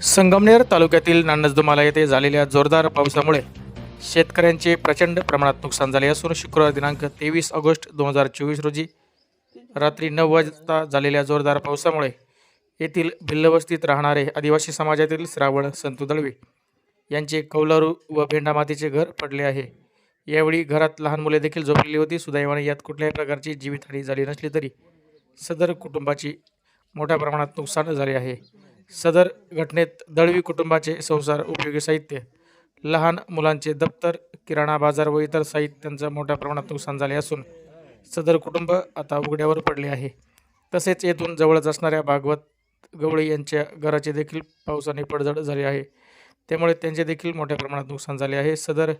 संगमनेर तालुक्यातील नानजदुमाला येथे झालेल्या जोरदार पावसामुळे शेतकऱ्यांचे प्रचंड प्रमाणात नुकसान झाले असून शुक्रवार दिनांक तेवीस ऑगस्ट दोन हजार चोवीस रोजी रात्री नऊ वाजता झालेल्या जोरदार पावसामुळे येथील भिल्लवस्तीत राहणारे आदिवासी समाजातील श्रावण संतू दळवे यांचे कौलारू व भेंडामातीचे घर पडले आहे. यावेळी घरात लहान मुले देखील झोपलेली होती. सुदैवाने यात कुठल्याही प्रकारची जीवितहानी झाली नसली तरी सदर कुटुंबाची मोठ्या प्रमाणात नुकसान झाले आहे. सदर घटनेत दळवी कुटुंबाचे संसार उपयोगी साहित्य लहान मुलांचे दप्तर किराणा बाजार व इतर साहित्यांचं मोठ्या प्रमाणात नुकसान झाले असून सदर कुटुंब आता उघड्यावर पडले आहे. तसेच येथून जवळच असणाऱ्या भागवत गवळी यांच्या घराचे देखील पावसाने पडझड झाली आहे. त्यामुळे त्यांचे देखील मोठ्या प्रमाणात नुकसान झाले आहे. सदर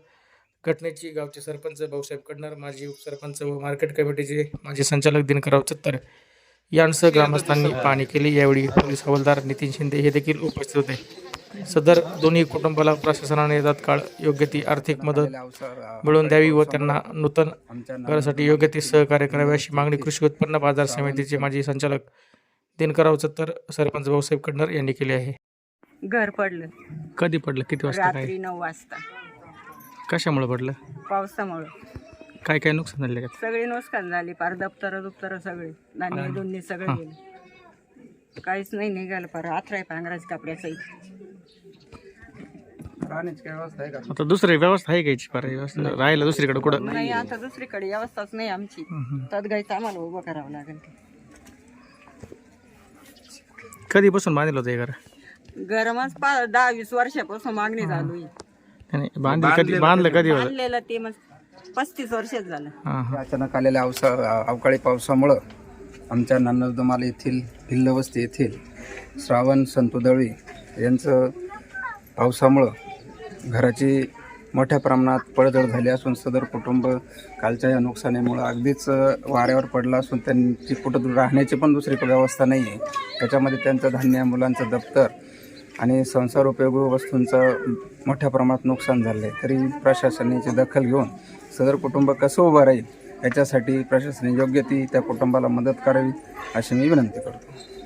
घटनेची गावचे सरपंच भाऊसाहेब कडणार माजी उपसरपंच व मार्केट कमिटीचे माजी संचालक दिनकराव चत्तर यांसह ग्रामस्थांनी पाहणी केली. यावेळी पोलीस हवालदार नितीन शिंदे हे देखील उपस्थित होते. सदर दोन्ही कुटुंबाला प्रशासनाने तात्काळ योग्य ती आर्थिक मदत मिळवून द्यावी व त्यांना नूतन घरासाठी योग्य ते सहकार्य करावे अशी मागणी कृषी उत्पन्न बाजार समितीचे माजी संचालक दिनकरराव चत्तर सरपंच भाऊसाहेब कडणार यांनी केली आहे. घर पडलं. कधी पडलं? किती वाजता काय? नऊ वाजता. कशामुळे पडलं? पावसामुळं. काय काय नुकसान झाले का? सगळी नुकसान झाली. पार दप्तर दुप्तर सगळे. धान्य दोन्ही सगळे गेले. काहीच नाही निघालं पार अठरा पांघराच कपड्यासहित आता दुसरी व्यवस्था आहे घ्यायची बरं व्यवस्था राहायला दुसरीकडे कुठं? नाही आता दुसरीकडे व्यवस्थाच नाही आमची. तदगाईच आम्हाला उभं करावं लागेल ते. कधी बसून बांधलं होतं हे घर? गरमच पा दहा वीस वर्षापासून मागणी चालू आहे. नाही, नाही, बांधलं कधी बांधलं कधी होतं? आणलेलं ते मग पस्तीस वर्षात झालं. हां हां. अचानक आलेल्या अवसा अवकाळी पावसामुळं आमच्या नानदमाल येथील भिल्लवस्ती येथील श्रावण संतोदळवी यांचं पावसामुळं घराची मोठ्या प्रमाणात पडझड झाली असून सदर कुटुंब कालच्या या नुकसानीमुळं अगदीच वाऱ्यावर पडलं असून त्यांची कुठं राहण्याची पण दुसरी व्यवस्था नाही आहे त्याच्यामध्ये त्यांचं धान्य मुलांचं दप्तर आणि संसार उपयोगी वस्तूंचं मोठ्या प्रमाणात नुकसान झालं आहे तरी प्रशासनाची दखल घेऊन सदर कुटुंब कसं उभं राहील याच्यासाठी प्रशासनाने योग्य ती त्या कुटुंबाला मदत करावी अशी मी विनंती करतो.